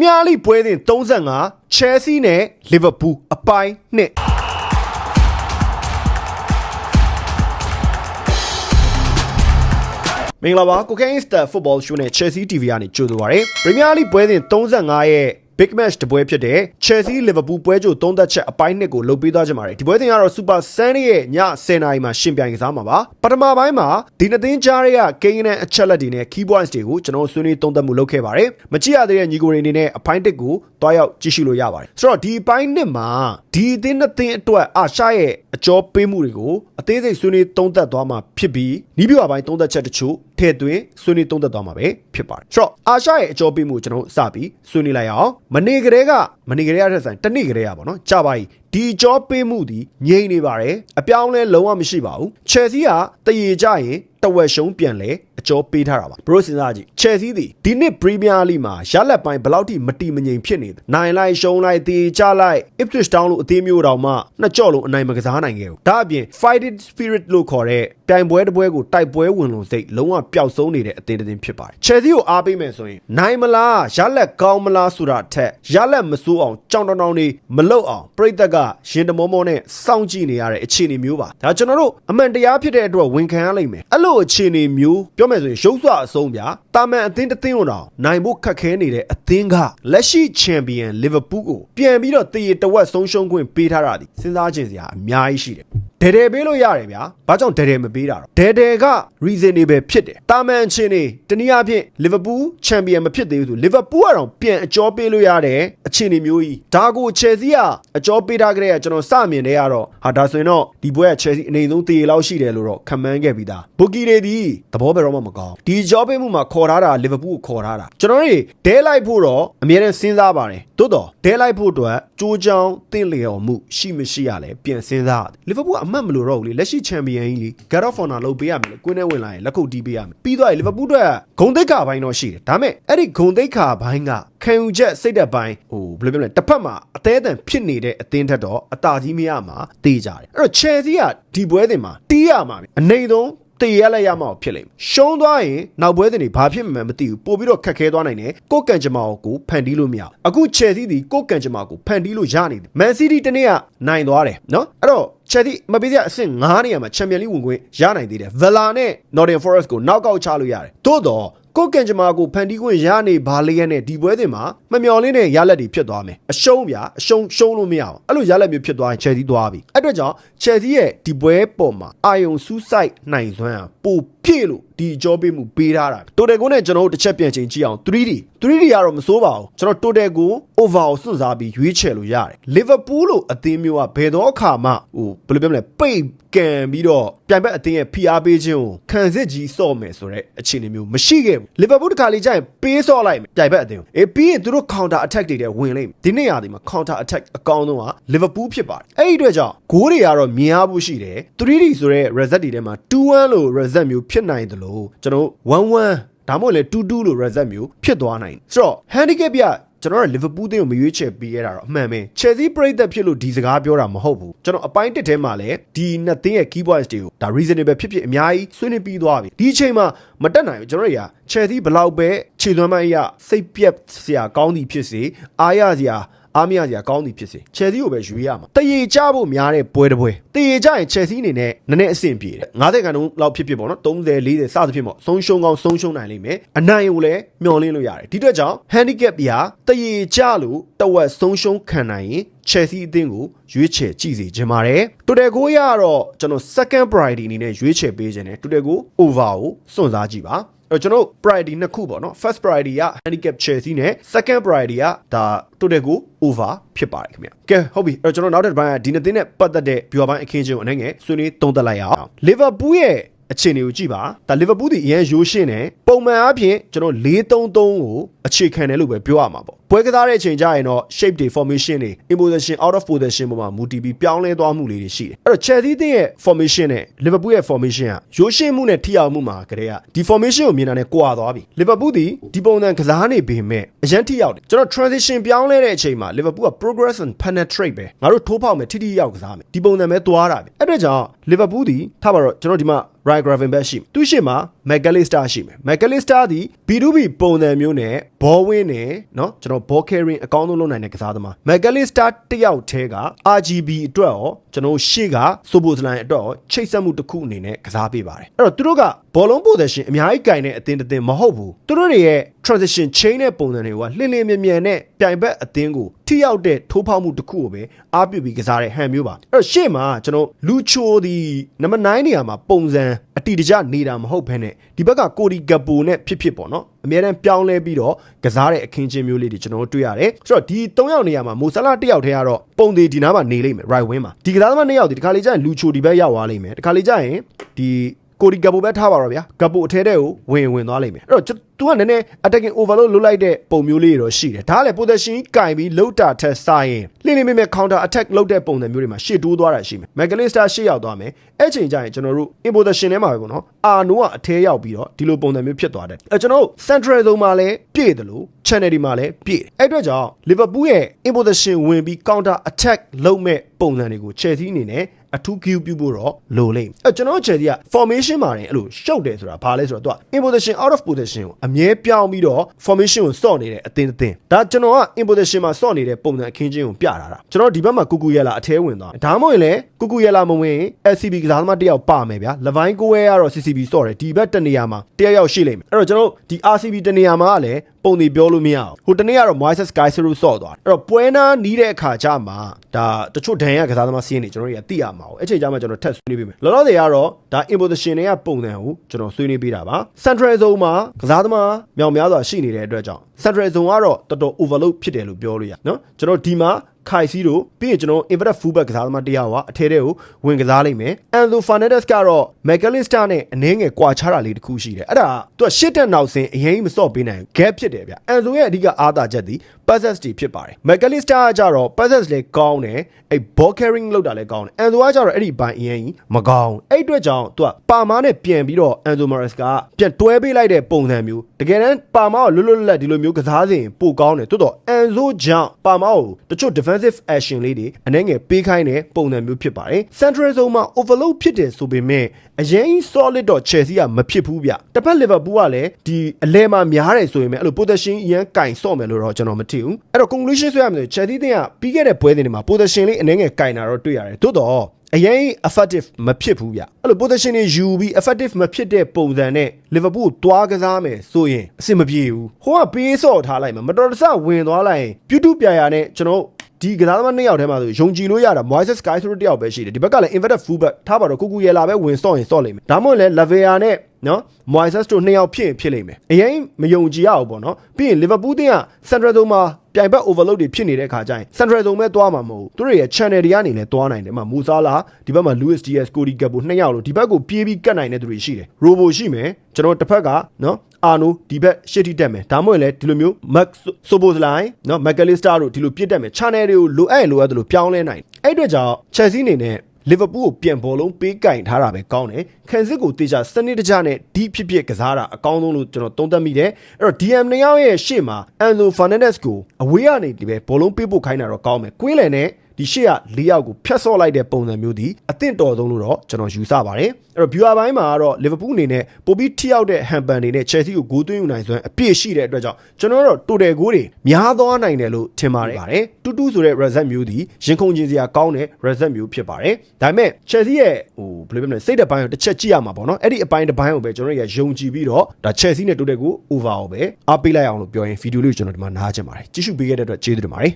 မီးယားလိပွဲစဉ်35ချယ်ဆီနဲ့လီဗာပူးအပိုင်းနှစ်မင်္ဂလာပါကိုကိန်းစတာဖုတ်ဘောရှိုးနဲ့ Chelsea TV ကနေကြိုဆိုပါရစေပရီးမီးယားလိပွဲစဉ်35ရဲ့ big match တပွဲဖြစ်တဲ့ Chelsea Liverpool ပွဲကြိုသုံးသက်ချက်အပိုင်းနှစ်ကိုလုပ်ပေးသွားကြပါမယ်ဒီပွဲစဉ်ကတော့ Super Sunday ရဲ့ည10:00နာရီမှာရှင်ပြိုင်ကစားမှာပါပထမပိုင်းမှာဒီနှစ်သင်းကြားရဲ့ကိန်းနဲ့အချက်လက်တွေနဲ့ key points တွေကိုကျွန်တော်ဆွေးနွေးသုံးသပ်မှုလုပ်ခဲ့ပါတယ်မကြည့်ရသေးတဲ့ညီကိုတွေအနေနဲ့အပိုင်းတစ်ကိုတွားရောက်ကြည့်ရှုလို့ရပါတယ်ဆိုတော့ဒီအပိုင်းနှစ်မှာဒီအသင်းနှစ်သင်းအတွက်အာရှရဲ့အကျော်ပေးမှုတွေကိုအသေးစိတ်ဆွေးနွေးသုံးသပ်သွားမှာဖြစ်ပြီးနီးပြအပိုင်းသုံးသပ်ချက်တချို့ ထည့်သွင်းဆွေးနွေးသုံးသပ်သွားမှာပဲဖြစ်ပါတယ်ဆိုတော့အာရှရဲ့အကျော်ပေးမှုကျွန်တော်စပြီးဆွေးနွေးလိုက်အောင်မနေကလေးက မနေကလေးရတဲ့ဆိုင်တနေ့ကလေးရပါတော့ကြာပါပြီဒီကြောပေးမှုဒီငြိမ့်နေပါတယ်အပြောင်းလဲလုံးဝမရှိပါဘူးချယ်ဆီကတရေကြရင်တဝက်ရှုံးပြန်လဲအကျော်ပေးထားတာပါဘရိုစဉ်းစားကြည့်ချယ်ဆီသည်ဒီနှစ်ပရီးမီးယားလိမှာရလက်ပိုင်းဘယ်လောက်ထိမတီမငြိမ်ဖြစ်နေတယ်နိုင်လိုက်ရှုံးလိုက်တေချလိုက် Ipswich Town လို့အသေးမျိုးတောင်မှနှစ်ကြော့လုံးအနိုင်မကစားနိုင်ခဲ့ဘူးဒါအပြင် fighting spirit လို့ခေါ်တဲ့ပြိုင်ပွဲတစ်ပွဲကိုတိုက်ပွဲဝင်လို့စိတ်လုံးဝပျောက်ဆုံးနေတဲ့အသင်းတစ်သင်းဖြစ်ပါတယ်ချယ်ဆီကိုအားပေးမယ်ဆိုရင်နိုင်မလားရလက်ကောင်းမလားဆိုတာအထက်ရလက်မစိုးအောင်ကြောင်တောင်တောင်နေမလုတ်အောင်ပြိသက်ကရင်တမောမောနဲ့စောင့်ကြည့်နေရတဲ့အခြေအနေမျိုးပါဒါကျွန်တော်တို့အမှန်တရားဖြစ်တဲ့အတွက်ဝန်ခံရလိမ့်မယ်အဲ့လိုအခြေအနေမျိုးပြောမယ်ဆိုရင်ရုပ်စွာအဆုံးဗျာတာမန်အသင်းတစ်သင်းတော့နိုင်ဖို့ခက်ခဲနေတဲ့အသင်းကလက်ရှိချန်ပီယံလီဗာပူးကိုပြန်ပြီးတော့တည်ရတဝက်ဆုံးရှုံးခွင့်ပေးထားတာဒီစဉ်းစားခြင်းစရာအများကြီးရှိတယ်ဒဲဒဲပေးလို့ရတယ်ဗျာဘာကြောင့်ဒဲဒဲမပေးတာတော့ဒဲဒဲက reasonable ဖြစ်တယ်တာမန်အချင်းနေတနည်းအားဖြင့်လီဗာပူးချန်ပီယံမဖြစ်သေးဘူးဆိုလီဗာပူးကတော့ပြန်အကျော်ပေးလို့ရတဲ့အခြေအနေမျိုးကြီးဒါကိုချယ်ဆီကအကျော်ပေးထားကြတဲ့ကကျွန်တော်စမြင်တဲ့ကတော့ဟာဒါဆိုရင်တော့ဒီဘွဲကချယ်ဆီအနေဆုံးတည်လောက်ရှိတယ်လို့တော့ခံမှန်းခဲ့ပြီးသားဘူကီတွေဒီသဘောပဲတော့မကောင်းဒီကျော်ပေးမှုမှာခေါ်ထားတာလီဗာပူးကိုခေါ်ထားတာကျွန်တော်တို့ဒဲလိုက်ဖို့တော့အများနဲ့စဉ်းစားပါတယ် သို့တော့ဒဲလိုက်ဖို့အတွက်ကြိုးချောင်းတင့်လျော်မှုရှိမရှိရလဲပြန်စဉ်းစားရတယ်လီဗာပူးကအမှတ်မလို့တော့ဘူးလေလက်ရှိချန်ပီယံကြီးလေ God of Honor လုပ်ပေးရမယ်လေကွင်းထဲဝင်လာရင်လက်ခုပ်တီးပေးရမယ်ပြီးတော့လီဗာပူးအတွက်ဂုံတိတ်ခါဘိုင်းတော့ရှိတယ်ဒါပေမဲ့အဲ့ဒီဂုံတိတ်ခါဘိုင်းကခံယူချက်စိတ်သက်ပိုင်းဟိုဘယ်လိုပြောမလဲတစ်ဖက်မှာအသေးအတန်ဖြစ်နေတဲ့အသင်းထက်တော့အတာကြီးမရမှာတေးကြတယ်အဲ့တော့ Chelsea ကဒီပွဲတင်မှာတီးရမှာပဲအနေဆုံး တည်ရလိုက်ရမှာဖြစ်လိမ့်မယ်ရှုံးသွားရင်နောက်ပွဲစဉ်တွေဘာဖြစ်မှန်းမသိဘူးပို့ပြီးတော့ခက်ခဲသွားနိုင်တယ်ကိုကန်ဂျမာကိုဖန်တီးလို့မရဘူးအခုချယ်ဆီဒီကိုကန်ဂျမာကိုဖန်တီးလို့ရနေတယ်မန်စီးတီးတနေ့ကနိုင်သွားတယ်နော်အဲ့တော့ချယ်ဆီမပေးတဲ့အဆင့်9နေရာမှာချန်ပီယံလိဝင်ခွင့်ရနိုင်သေးတယ်ဗလာနဲ့ Nottingham Forest ကိုနောက်ကောက်ချလို့ရတယ်သို့တော့ ကိုကန်ဂျမာကိုဖန်တီးခွင့်ရနေပါလေရဲ့နဲ့ဒီပွဲတင်မှာမမျော်လင့်တဲ့ရလက်တွေဖြစ်သွားမယ်အရှုံးဗျာအရှုံးရှုံးလို့မရအောင်အဲ့လိုရလက်မျိုးဖြစ်သွားရင်ချယ်ဆီသွားပြီအဲ့အတွက်ကြောင့်ချယ်ဆီရဲ့ဒီပွဲပေါ်မှာအာယုံစူးစိုက်နိုင်စွမ်းဟာပို ပြည့်လို့ဒီအကြောပေးမှုပေးထားတာတိုတယ်ကိုနဲ့ကျွန်တော်တို့တစ်ချက်ပြန်ချိန်ကြည့်အောင် 3D 3D ကတော့မစိုးပါဘူးကျွန်တော်တိုတယ်ကို over ကိုစွန့်စားပြီးရွေးချယ်လို့ရတယ် Liverpool လို့အသင်းမျိုးကဘယ်တော့အခါမှဟိုဘယ်လိုပြောမလဲပိတ်ကန်ပြီးတော့ပြိုင်ဘက်အသင်းရဲ့ဖိအားပေးခြင်းကိုခံစစ်ကြီးစော့မယ်ဆိုတဲ့အခြေအနေမျိုးမရှိခဲ့ဘူး Liverpool တခါလေးကျရင်ပေးစော့လိုက်မယ်ပြိုင်ဘက်အသင်းကိုအေးပြီးရင်သူတို့ counter attack တွေတဲ့ဝင်လိမ့်မယ်ဒီနေ့ရာဒီမှာ counter attack အကောင်းဆုံးက Liverpool ဖြစ်ပါတယ်အဲ့ဒီအတွက်ကြောင့်ဂိုးတွေကတော့မြင်ရဖို့ရှိတယ် 3D ဆိုတဲ့ result တွေထဲမှာ2-1လို့ result မျိုးဖြစ်နိုင်တယ်လို့ကျွန်တော်1-1ဒါမှမဟုတ်လေ2-2လို့ result မျိုးဖြစ်သွားနိုင်တယ်ဆိုတော့ handicap ပြကျွန်တော်ကလီဗာပူးတင်းကိုမရွေးချယ်ပေးရတာတော့အမှန်ပဲချယ်ဆီပရိသတ်ဖြစ်လို့ဒီစကားပြောတာမဟုတ်ဘူးကျွန်တော်အပိုင်းတစ်ထဲမှာလည်းဒီနှစ်သင်းရဲ့ key points တွေကိုဒါ reasonable ဖြစ်ဖြစ်အများကြီးဆွေးနွေးပြီးသွားပြီဒီအချိန်မှာမတက်နိုင်ဘူးကျွန်တော်တို့ကချယ်ဆီဘလောက်ပဲခြေသွမ်းမအရာစိတ်ပြက်စရာကောင်းသည်ဖြစ်စေအားရစရာ အားမရစရာကောင်းသည်ဖြစ်စေချယ်ဆီကိုပဲရွေးရမှာတရေကြဖို့များတဲ့ပွဲတစ်ပွဲတရေကြရင်ချယ်ဆီအနေနဲ့နည်းနည်းအဆင်ပြေတယ်90ခန်းတုန်းလောက်ဖြစ်ဖြစ်ပေါ့နော်30 40စသဖြင့်ပေါ့ဆုံးရှုံးကောင်းဆုံးရှုံးနိုင်လိမ့်မယ်အနိုင်ကိုလည်းမျှော်လင့်လို့ရတယ်ဒီအတွက်ကြောင့် handicap ပြတရေကြလို့တဝက်ဆုံးရှုံးခံနိုင်ရင် Chelsea အသင်းကိုရွေးချယ်ကြည့်စေချင်ပါတယ်တိုတယ်ကိုရကတော့ကျွန်တော် second priority အနေနဲ့ရွေးချယ်ပေးခြင်းတယ်တိုတယ်ကို over ကိုစွန့်စားကြည့်ပါအဲ့ ကျွန်တော် priority နှစ်ခုပေါ့နော် first priority က handicap Chelsea နဲ့ second priority ကဒါ total ကို over ဖြစ်ပါတယ်ခင်ဗျကဲဟုတ်ပြီအဲ့ကျွန်တော်နောက်တစ်ပိုင်းကဒီနှစ်သင်းနဲ့ပတ်သက်တဲ့ဗျူဟာပိုင်းအခင်းချင်းကိုအနေငယ်ဆွေးနွေးသုံးသပ်လိုက်ရအောင် Liverpool ရဲ့အခြေအနေကိုကြည့်ပါဒါလီဗာပူးဒီအရင်ရိုးရှင်းတယ်ပုံမှန်အားဖြင့်ကျွန်တော်4-3-3ကိုအခြေခံတယ်လို့ပဲပြောရမှာပေါ့ပွဲကစားတဲ့အချိန်ကျရင်တော့ shape တွေ formation တွေ in position out of position ပေါ်မှာမူတည်ပြီးပြောင်းလဲသွားမှုလေးတွေရှိတယ်အဲ့တော့ Chelsea တင်းရဲ့ formation နဲ့ Liverpool ရဲ့ formation ကရိုးရှင်းမှုနဲ့ထိရောက်မှုမှာကတည်းကဒီ formation ကိုမြင်တာနဲ့ကွာသွားပြီ Liverpool ဒီဒီပုံစံကစားနေပေမဲ့အရန်ထိရောက်တယ်ကျွန်တော် transition ပြောင်းလဲတဲ့အချိန်မှာ Liverpool က progress and penetrate ပဲငါတို့ထိုးဖောက်မယ်ထိထိရောက်ကစားမယ်ဒီပုံစံပဲသွားတာပဲအဲ့ဒါကြောင့် Liverpool ဒီထားပါတော့ကျွန်တော်ဒီမှာ Ryan Gravenberch ရှိမယ်သူရှိမှာ McAllister ရှိမယ် McAllister သည် B2B ပုံစံမျိုးနဲ့ဘောဝင်းနဲ့เนาะကျွန်တော် ာ် ball carrying အကောင်းဆုံးလုပ်နိုင်တဲ့ကစားသမား McAllister တစ်ယောက်တည်းက RGB အတွက်ရောကျွန်တော်ရှေ့က Soboslai အတွက်ရောချိတ်ဆက်မှုတစ်ခုအနေနဲ့ကစားပေးပါတယ်အဲ့တော့သူတို့ကဘောလုံး position အများကြီးကင်တဲ့အသင်းတစ်သင်းမဟုတ်ဘူးသူတို့တွေရဲ့ transition chain တဲ့ပုံစံတွေကလှင်လင်းမြန်မြန်နဲ့ပြိုင်ဘက်အသင်းကိုထိရောက်တဲ့ထိုးဖောက်မှုတစ်ခုကိုပဲအားပြုပြီးကစားတဲ့ဟန်မျိုးပါအဲ့တော့ရှေ့မှာကျွန်တော်လူချိုဒီနံပါတ်9နေရာမှာပုံစံအတီတကျနေတာမဟုတ်ဘဲနဲ့ဒီဘက်ကကိုဒီဂပိုနဲ့ဖြစ်ဖြစ်ပေါ့နော်အများတန်းပြောင်းလဲပြီးတော့ကစားတဲ့အခင်းချင်းမျိုးလေးတွေကျွန်တော်တို့တွေ့ရတယ်ဆိုတော့ဒီ၃ယောက်နေရာမှာမိုဆာလာတစ်ယောက်တည်းကတော့ပုံသေးဒီနားမှာနေလိမ့်မယ် right wing မှာဒီကစားသမား၂ယောက်ဒီတခါလေကျရင်လူချိုဒီဘက်ရောက်သွားလိမ့်မယ်တခါလေကျရင်ဒီ ကိုဒီဂပိုပဲထားပါတော့ဗျာဂပိုအထဲတဲ့ကိုဝင်ဝင်သွားလိမ့်မယ်အဲ့တော့ तू ကနည်းနည်း attacking overload လုပ်လိုက်တဲ့ပုံမျိုးလေးတွေတော့ရှိတယ်ဒါကလည်း position ကင်ပြီးလောက်တာထက်ဆိုင်ရင်လှိမ့်လိမ့်မယ် counter attack လုပ်တဲ့ပုံစံမျိုးတွေမှာရှေ့တိုးသွားတာရှိမယ် McAllister ရှေ့ရောက်သွားမယ်အဲ့ချိန်ကျရင်ကျွန်တော်တို့ in position ထဲမှာပဲပေါ့နော်အာနိုကအထဲရောက်ပြီးတော့ဒီလိုပုံစံမျိုးဖြစ်သွားတယ်အဲကျွန်တော်တို့ central zone မှာလည်းပြည့်တယ်လို့ channel ဒီမှာလည်းပြည့်တယ်အဲ့အတွက်ကြောင့် Liverpool ရဲ့ in position ဝင်ပြီး counter attack လုပ်မဲ့ပုံစံတွေကို Chelsea အနေနဲ့ အထူး Q ပြုဖို့တော့လိုလိမ့်မယ်အဲကျွန်တော်တို့ Chelsea က formation မှာနေအဲ့လိုရှုပ်တယ်ဆိုတာဘာလဲဆိုတော့သူက in position out of position ကိုအမြဲပြောင်းပြီးတော့ formation ကိုစော့နေတဲ့အသင်းအသင်းဒါကျွန်တော်က in position မှာစော့နေတဲ့ပုံစံအခင်းချင်းကိုပြတာတာကျွန်တော်ဒီဘက်မှာကူကူရဲလာအထဲဝင်သွားဒါမှမဟုတ်ရင်လည်းကူကူရဲလာမဝင် SCB ကစားသမားတစ်ယောက်ပါမယ်ဗျာလပိုင်းကိုဝဲကတော့ CCB စော့တယ်ဒီဘက်တနေရာမှာတစ်ယောက်ယောက်ရှိလိမ့်မယ်အဲ့တော့ကျွန်တော်ဒီ RCB တနေရာမှာကလည်းပုံတွေပြောလို့မရအောင်ဟိုတနေ့ကတော့ Moises Caicedo စော့သွားတယ်အဲ့တော့ပွဲနာနီးတဲ့အခါကျမှဒါတချို့ဒဏ်ရကစားသမားစီးရင်နေကျွန်တော်တို့ရသိရမှာပေါ့အဲ့ချိန်ကျမှကျွန်တော်ထပ်ဆွေးနွေးပေးမယ်လောလောဆယ်ကတော့ဒါ imposition တွေကပုံစံကိုကျွန်တော်ဆွေးနွေးပေးတာပါ central zone မှာကစားသမားမြောက်များစွာရှိနေတဲ့အတွက်ကြောင့် central zone ကတော့တော်တော် overload ဖြစ်တယ်လို့ပြောလို့ရနော်ကျွန်တော်ဒီမှာ ခိုင်စီတို့ပြီးရင်ကျွန်တော် inverted fullback ကစားသမားတစ်ယောက်ကအထဲထဲကိုဝင်ကစားလိုက်မယ်။ Enzo Fernandez ကတော့ McAllister နဲ့အနည်းငယ်ကွာခြားတာလေးတစ်ခုရှိတယ်။အဲ့ဒါသူကရှစ်တက်နောက်ဆင်းအရင်မစော့ပေးနိုင် gap ဖြစ်တယ်ဗျ။ Enzo ရဲ့အဓိကအားသာချက်ဒီ passes တွေဖြစ်ပါတယ်။ McAllister ကကြတော့ passes လည်းကောင်းတယ်။အဲ့ ball carrying လုပ်တာလည်းကောင်းတယ်။ Enzo ကကြတော့အဲ့ဒီဘိုင်းအရင်မကောင်း။အဲ့အတွက်ကြောင့်သူကပါမားနဲ့ပြန်ပြီးတော့ Enzo Mares ကပြန်တွဲပေးလိုက်တဲ့ပုံစံမျိုးတကယ်တမ်းပါမားကိုလွတ်လွတ်လပ်လပ်ဒီလိုမျိုးကစားစဉ်ပိုကောင်းတယ်။တိုးတော့ Enzo ကြောင့်ပါမားကိုတချို့ defensive action လေးတွေအနှဲငယ်ပေးခိုင်းတဲ့ပုံစံမျိုးဖြစ်ပါတယ်။ Central Zone မှာ overload ဖြစ်တယ်ဆိုပေမဲ့အရင် solid တော့ Chelsea ကမဖြစ်ဘူးဗျ။တစ်ဖက် Liverpool ကလည်းဒီအလဲမှာများတယ်ဆိုရင်လည်းအဲ့လို possession အရင်ကင်ဆော့မယ်လို့တော့ကျွန်တော်မထင်ဘူး။အဲ့တော့ conclusion ဆွဲရမယ်ဆို Chelsea တင်ကပြီးခဲ့တဲ့ပွဲစဉ်တွေမှာ possession လေးအနှဲငယ်ကင်တာတော့တွေ့ရတယ်။သို့တော့အရင် effective မဖြစ်ဘူးဗျအဲ့လို position တွေယူပြီး effective မဖြစ်တဲ့ပုံစံနဲ့ Liverpool တွားကစားမယ်ဆိုရင်အဆင်မပြေဘူးဟိုကပေးစော့ထားလိုက်မှာမတော်တဆဝင်သွားလိုက်ရင်ပြုတုပြရာနဲ့ကျွန်တော် ဒီကစားသမားနှစ်ယောက်ထဲမှာဆိုယုံကြည်လို့ရတာ Moises Sky ဆိုတဲ့တယောက်ပဲရှိတယ်ဒီဘက်ကလည်း inverted fullback ထားပါတော့ကိုကူရဲလာပဲဝင်စော့ရင်စော့လိမ့်မယ်ဒါမှမဟုတ်လည်း Lavia နဲ့နော် Moises တို့နှစ်ယောက်ဖြစ်ရင်ဖြစ်လိမ့်မယ်အရင်မယုံကြည်ရဘူးပေါ့နော်ပြီးရင် Liverpool တင်းက Central Zone မှာပြိုင်ဘက် overload တွေဖြစ်နေတဲ့ခါကျရင် Central Zone ပဲသွားမှာမဟုတ်ဘူးသူတို့ရဲ့ channel တွေကနေလည်းသွားနိုင်တယ်မှာမူဆာလာဒီဘက်မှာ Luis Diaz Cody Gakpo နှစ်ယောက်လို့ဒီဘက်ကိုပြေးပြီးကတ်နိုင်တဲ့သူတွေရှိတယ် Robo ရှိမယ်ကျွန်တော်တစ်ဖက်ကနော် အာနိုဒီဘက်ရှစ်ထိတက်မယ်ဒါမှမဟုတ်လည်းဒီလိုမျိုး Max Soboslai နော် McAllister တို့ဒီလိုပြစ်တက်မယ် channel တွေကိုလိုအပ်ရင်လိုအပ်တယ်လို့ပြောင်းလဲနိုင်အဲ့အတွက်ကြောင့် Chelsea အနေနဲ့လီဗာပူးကိုပြန်ဘောလုံးပေးကင်ထားတာပဲကောင်းတယ်ခန်စစ်ကိုတေချာစနစ်တကျနဲ့ဒီဖြစ်ဖြစ်ကစားတာအကောင်းဆုံးလို့ကျွန်တော်သုံးသပ်မိတယ်အဲ့တော့ DM နှစ်ယောက်ရဲ့ရှေ့မှာ Enzo Fernandez ကိုအဝေးကနေဒီပဲဘောလုံးပေးဖို့ခိုင်းတာတော့ကောင်းမယ်ကွင်းလယ်နဲ့ ဒီရှေ့က၄ယောက်ကိုဖျက်ဆော့လိုက်တဲ့ပုံစံမျိုးဒီအသင့်တော်ဆုံးလို့တော့ကျွန်တော်ယူဆပါတယ်အဲ့တော့ viewer ဘိုင်းမှာကတော့ Liverpool အနေနဲ့ပိုပြီးထိရောက်တဲ့ဟန်ပန်တွေနဲ့ Chelsea ကိုဂိုးသွင်းယူနိုင်စွမ်းအပြည့်ရှိတဲ့အတွက်ကြောင့်ကျွန်တော်တို့တိုတယ်ဂိုးတွေများသွားနိုင်တယ်လို့ထင်ပါတယ်တူတူဆိုတဲ့ result မျိုးဒီရင်ခုန်ခြင်းစရာကောင်းတဲ့ result မျိုးဖြစ်ပါတယ်ဒါပေမဲ့ Chelsea ရဲ့ဟိုဘယ်လိုပြောမလဲစိတ်တဲ့ဘိုင်းကိုတစ်ချက်ကြည့်ရမှာပေါ့နော်အဲ့ဒီအပိုင်းတစ်ပိုင်းကိုပဲကျွန်တော်တို့ရယုံကြည်ပြီးတော့ဒါ Chelsea နဲ့တိုတယ်ကို over ကိုပဲအားပေးလိုက်အောင်လို့ပြောရင်ဗီဒီယိုလေးကိုကျွန်တော်ဒီမှာနားချင်ပါတယ်ကြည့်ရှုပေးခဲ့တဲ့အတွက်ကျေးဇူးတင်ပါတယ်